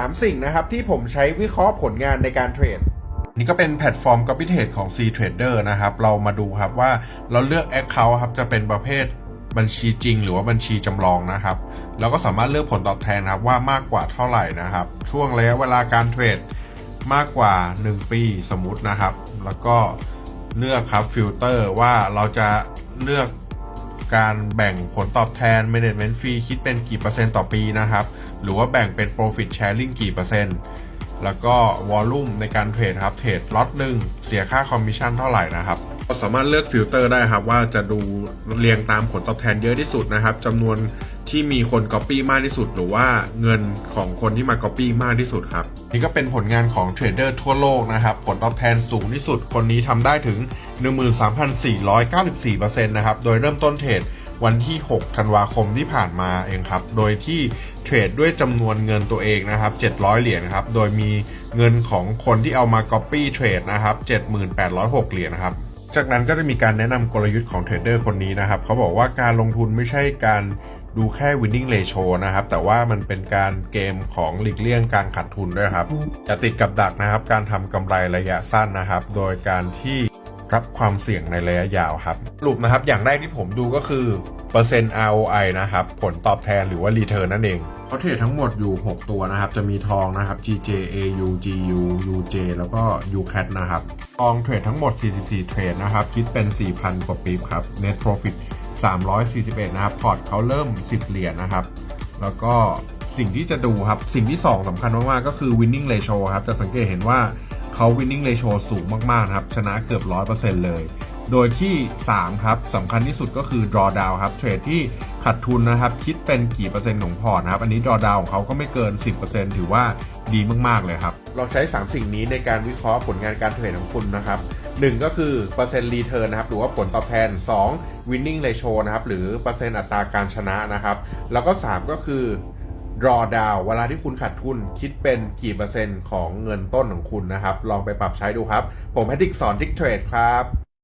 3 สิ่งนะครับ ที่ผมใช้วิเคราะห์ผลงานในการเทรดนี่ก็เป็นแพลตฟอร์ม Copy Trade ของ C Trader นะครับ เรามาดูครับว่าเราเลือก Account ครับจะเป็นประเภทบัญชีจริงหรือว่าบัญชีจำลองนะครับ เราก็สามารถเลือกผลตอบแทนครับว่ามากกว่าเท่าไหร่นะครับ ช่วงระยะเวลาการเทรดมากกว่า 1 ปีสมมตินะครับ แล้วก็เลือกครับฟิลเตอร์ว่าเราจะเลือก การแบ่งผลตอบแทน management fee คิดเป็นกี่เปอร์เซ็นต์ต่อปีนะครับ หรือว่าแบ่งเป็น profit sharing กี่เปอร์เซ็นต์ แล้วก็ volume ในการเทรดครับ เทรดล็อตหนึ่งเสียค่าคอมมิชชั่นเท่าไหร่นะครับเราสามารถเลือกฟิลเตอร์ได้ครับว่าจะดูเรียงตามผลตอบแทนเยอะที่สุดนะครับจำนวนที่มีคน Copy มากที่สุด หรือว่าเงินของคนที่มา Copy มากที่สุดครับนี่ก็เป็นผลงานของเทรดเดอร์ทั่วโลกนะครับ ผลตอบแทนสูงที่สุดคนนี้ทำได้ถึง 13,494%นะครับ โดยเริ่มต้นเทรดวันที่ 6 ธันวาคมที่ผ่านมาเองครับ โดยที่เทรดด้วยจำนวนเงินตัวเองนะครับ 700 เหรียญครับ โดยมีเงินของคนที่เอามา Copy เทรดนะครับ 7806 เหรียญครับ จากนั้นก็จะมีการแนะนำกลยุทธ์ของเทรดเดอร์คนนี้นะครับ เขาบอกว่าการลงทุนไม่ใช่การดูแค่ winning ratio นะครับ แต่ว่ามันเป็นการเกมของหลีกเลี่ยงการขาดทุนด้วยครับอย่าติดกับดักนะครับ การทำกำไรระยะสั้นนะครับ โดยการที่ รับความเสี่ยงในระยะยาวครับสรุปนะครับอย่างแรกที่ผมดูก็คือเปอร์เซ็นต์ ROI นะครับ ผลตอบแทนหรือว่า return นั่นเองเขาเทรดทั้งหมดอยู่ 6 ตัวนะครับ จะมีทองนะครับ GJ AU GU UJ แล้วก็ UCAT นะครับ ทองเทรดทั้งหมด 44 เทรดนะครับ คิดเป็น 4,000 กว่าปีบครับ Net Profit 341 นะครับ พอร์ตเขาเริ่ม 10 เหรียญนะครับ แล้วก็สิ่งที่จะดูครับ สิ่งที่ 2สำคัญมาก ๆ ก็คือ winning ratio ครับ จะสังเกตเห็นว่า เขา winning ratio สูงมากๆนะครับ ชนะเกือบ 100%เลย โดยที่ 3 ครับสำคัญที่สุดก็คือ drawdown ครับ เทรดที่ขาดทุนนะครับ คิดเป็นกี่เปอร์เซ็นต์ของพอร์ตนะครับ อันนี้ drawdown ของเขาก็ไม่เกิน 10%ถือว่าดีมากๆเลยครับ เราใช้ 3 สิ่งนี้ในการวิเคราะห์ผลงานการเทรดของคุณนะครับ 1 ก็คือเปอร์เซ็นต์รีเทิร์นนะครับ หรือว่าผลตอบแทน 2 winning ratio นะครับ หรือเปอร์เซ็นต์อัตราการชนะนะครับ แล้วก็ 3 ก็คือ รอดาวเวลาที่คุณขาดทุนคิดเป็นกี่เปอร์เซ็นต์ของเงินต้นของคุณนะครับ ลองไปปรับใช้ดูครับ ผมแพทิกสอนทิกเทรดครับ